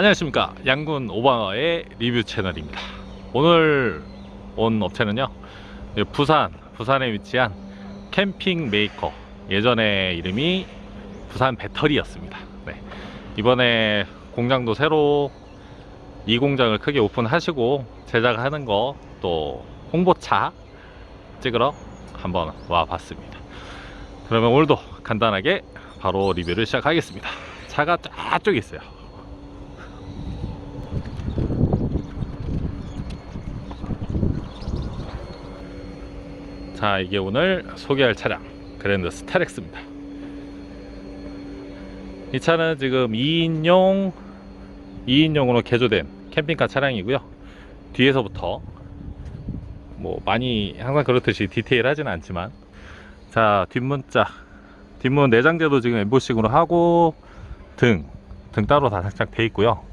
안녕하십니까. 양군 오방어의 리뷰 채널입니다. 오늘 온 업체는요 예, 부산 부산에 위치한 캠핑 메이커 예전에 이름이 부산 배터리였습니다. 네. 이번에 공장도 새로 이 공장을 크게 오픈하시고 제작하는 거 또 홍보차 찍으러 한번 와 봤습니다. 그러면 오늘도 간단하게 바로 리뷰를 시작하겠습니다. 차가 저쪽에 있어요 자 이게 오늘 소개할 차량 그랜드 스타렉스입니다. 이 차는 지금 2인용 2인용으로 개조된 캠핑카 차량이고요. 뒤에서부터 뭐 많이 항상 그렇듯이 디테일하지는 않지만 자 뒷문자 뒷문 내장재도 지금 엠보싱으로 하고 등, 등 따로 다 장착 돼 있고요.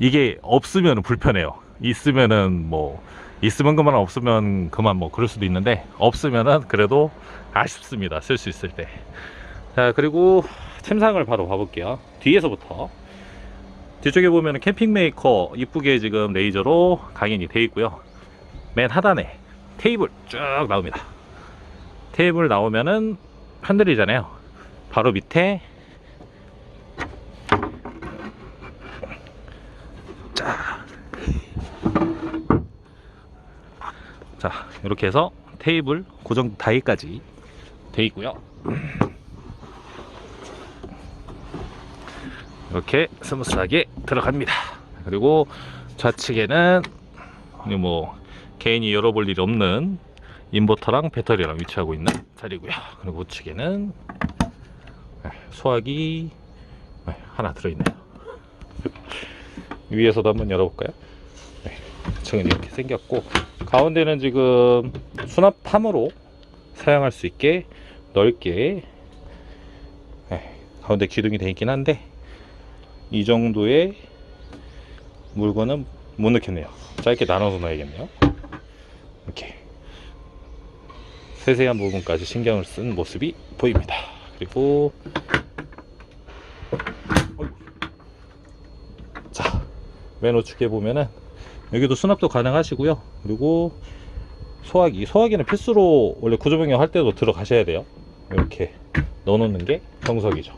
이게 없으면 불편해요. 있으면은 뭐 있으면 그만 없으면 그만 뭐 그럴 수도 있는데 없으면은 그래도 아쉽습니다. 쓸 수 있을 때 자 그리고 침상을 바로 봐볼게요. 뒤에서부터. 뒤쪽에 보면은 캠핑 메이커 이쁘게 지금 레이저로 각인이 돼 있고요. 맨 하단에 테이블 쭉 나옵니다. 테이블 나오면은 핸들이잖아요. 바로 밑에 자 이렇게 해서 테이블 고정 다이까지 돼 있고요. 이렇게 스무스하게 들어갑니다. 그리고 좌측에는 이뭐 개인이 열어볼 일이 없는 인버터랑 배터리랑 위치하고 있는 자리고요. 그리고 우측에는 소화기 네, 하나 들어있네요. 위에서도 한번 열어볼까요 네, 층은 이렇게 생겼고 가운데는 지금 수납함으로 사용할 수 있게 넓게 네, 가운데 기둥이 되어 있긴 한데 이 정도의 물건은 못 넣겠네요. 짧게 나눠서 놔야겠네요. 이렇게 세세한 부분까지 신경을 쓴 모습이 보입니다. 그리고 자, 맨 우측에 보면은 여기도 수납도 가능하시고요. 그리고 소화기, 소화기는 필수로 원래 구조 변경 할 때도 들어가셔야 돼요. 이렇게 넣어 놓는 게 정석이죠.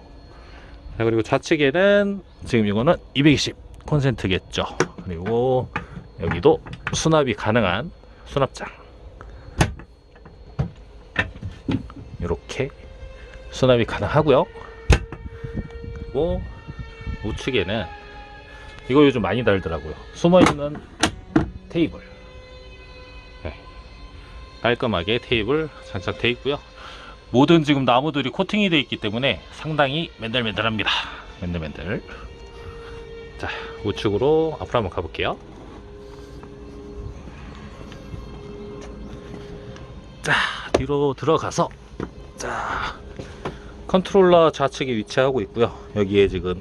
자, 그리고 좌측에는 지금 이거는 220 콘센트겠죠. 그리고 여기도 수납이 가능한 수납장. 이렇게 수납이 가능하고요. 그리고 우측에는 이거 요즘 많이 달더라고요. 숨어있는 테이블. 네. 깔끔하게 테이블 장착되어 있고요. 모든 지금 나무들이 코팅이 되어 있기 때문에 상당히 맨들맨들합니다. 맨들맨들. 자, 우측으로 앞으로 한번 가볼게요. 자, 뒤로 들어가서 자, 컨트롤러 좌측에 위치하고 있고요. 여기에 지금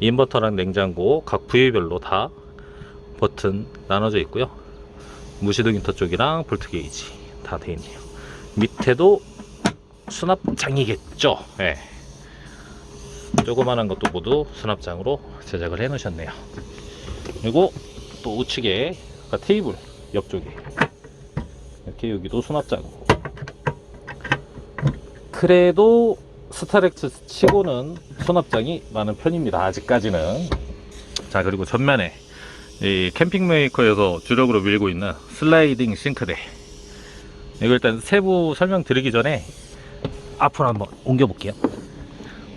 인버터랑 냉장고 각 부위별로 다 버튼 나눠져 있고요. 무시동 인터 쪽이랑 볼트 게이지 다돼 있네요. 밑에도 수납장이겠죠. 예. 조그만한 것도 모두 수납장으로 제작을 해 놓으셨네요. 그리고 또 우측에 아까 테이블 옆쪽에 이렇게 여기도 수납장으로 그래도 스타렉스 치고는 수납장이 많은 편입니다. 아직까지는. 자, 그리고 전면에 이 캠핑 메이커에서 주력으로 밀고 있는 슬라이딩 싱크대. 이거 일단 세부 설명 드리기 전에 앞으로 한번 옮겨 볼게요.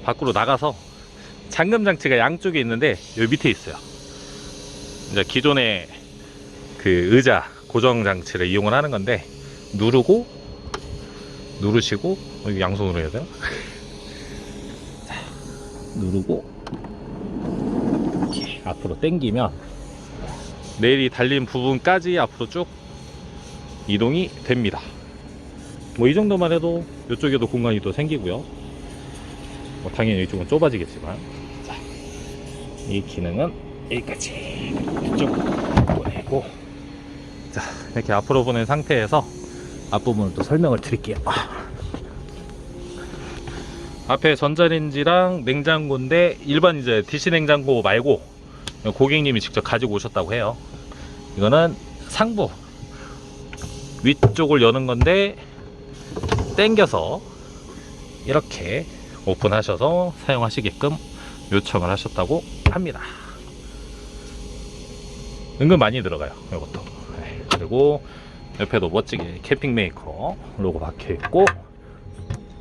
밖으로 나가서 잠금 장치가 양쪽에 있는데 여기 밑에 있어요. 이제 기존의 그 의자 고정 장치를 이용을 하는 건데 누르고 누르시고 어, 양손으로 해야 돼요? 누르고 이렇게 앞으로 당기면 레일이 달린 부분까지 앞으로 쭉 이동이 됩니다. 뭐 이 정도만 해도 이쪽에도 공간이 또 생기고요. 뭐 당연히 이쪽은 좁아지겠지만 자, 이 기능은 여기까지 이쪽 보내고 자 이렇게 앞으로 보낸 상태에서 앞부분을 또 설명을 드릴게요. 앞에 전자레인지랑 냉장고인데 일반 이제 DC 냉장고 말고 고객님이 직접 가지고 오셨다고 해요. 이거는 상부 위쪽을 여는 건데 당겨서 이렇게 오픈하셔서 사용하시게끔 요청을 하셨다고 합니다. 은근 많이 들어가요. 이것도. 네, 그리고 옆에도 멋지게 캠핑 메이커 로고 박혀 있고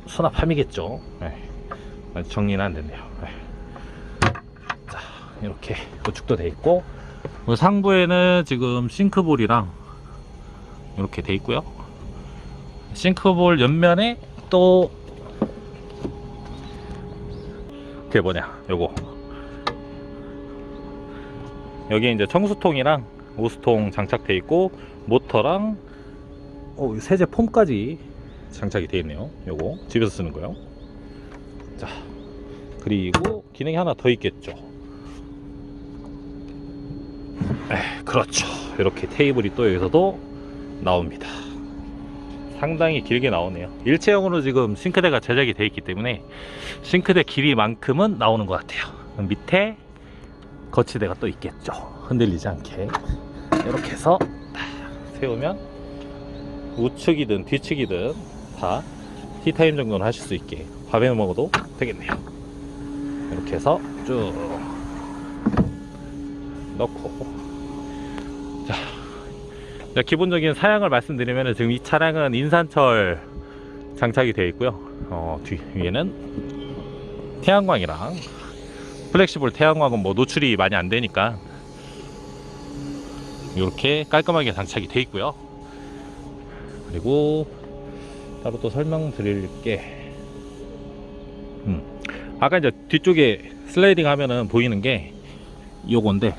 수납함이겠죠. 네, 정리는 안 됐네요. 이렇게 구축도 돼 있고 그 상부에는 지금 싱크볼이랑 이렇게 돼 있고요. 싱크볼 옆면에 또 그게 뭐냐 요거. 여기 이제 청수통이랑 오수통 장착돼 있고 모터랑 어, 세제 폼까지 장착이 되어 있네요 요거. 집에서 쓰는 거요. 자 그리고 기능이 하나 더 있겠죠 에, 그렇죠. 이렇게 테이블이 또 여기서도 나옵니다. 상당히 길게 나오네요. 일체형으로 지금 싱크대가 제작이 되어 있기 때문에 싱크대 길이만큼은 나오는 것 같아요. 밑에 거치대가 또 있겠죠. 흔들리지 않게. 이렇게 해서 딱 세우면 우측이든 뒤측이든 다 티타임 정도는 하실 수 있게 밥에 먹어도 되겠네요. 이렇게 해서 쭉 넣고 기본적인 사양을 말씀드리면 지금 이 차량은 인산철 장착이 되어 있고요. 어, 뒤 위에는 태양광이랑 플렉시블 태양광은 뭐 노출이 많이 안 되니까 이렇게 깔끔하게 장착이 되어 있고요. 그리고 따로 또 설명드릴 게 음, 아까 이제 뒤쪽에 슬라이딩 하면은 보이는 게 요건데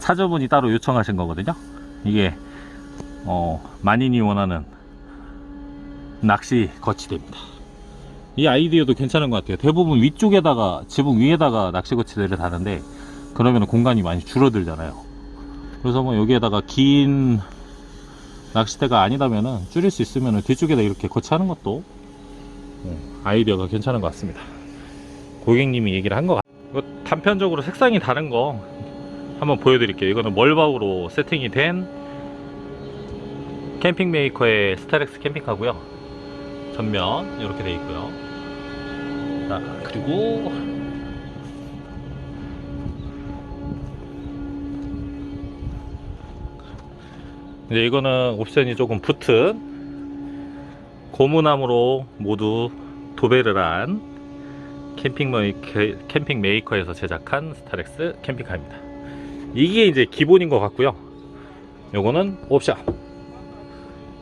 차주분이 따로 요청하신 거거든요. 이게 어, 만인이 원하는 낚시 거치대입니다. 이 아이디어도 괜찮은 것 같아요. 대부분 위쪽에다가 지붕 위에다가 낚시 거치대를 다는데 그러면 공간이 많이 줄어들잖아요. 그래서 뭐 여기에다가 긴 낚시대가 아니다면은 줄일 수 있으면 뒤쪽에다 이렇게 거치하는 것도 음, 아이디어가 괜찮은 것 같습니다. 고객님이 얘기를 한 것 같아요 단편적으로 색상이 다른 거 한번 보여드릴게요. 이거는 멀바우로 세팅이 된 캠핑 메이커의 스타렉스 캠핑카고요 전면 이렇게 되어 있고요 자, 그리고 이제 이거는 옵션이 조금 붙은 고무나무로 모두 도배를 한 캠핑 메이커, 캠핑 메이커에서 제작한 스타렉스 캠핑카입니다. 이게 이제 기본인 것 같고요. 요거는 옵션.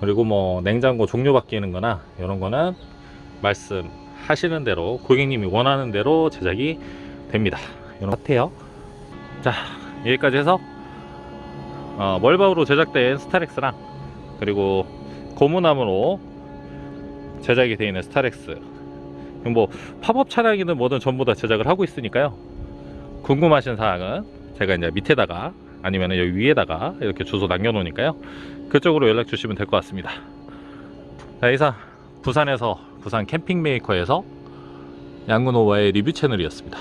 그리고 뭐 냉장고 종류 바뀌는 거나 이런 거는 말씀하시는 대로 고객님이 원하는 대로 제작이 됩니다. 이런 것 같아요. 자, 여기까지 해서 어, 멀바우로 제작된 스타렉스랑 그리고 고무나무로 제작이 되어 있는 스타렉스 뭐 팝업 차량이든 뭐든 전부 다 제작을 하고 있으니까요 궁금하신 사항은 제가 이제 밑에다가 아니면 여기 위에다가 이렇게 주소 남겨놓으니까요. 그쪽으로 연락 주시면 될 것 같습니다. 자 이상 부산에서 부산 캠핑 메이커에서 양근오와의 리뷰 채널이었습니다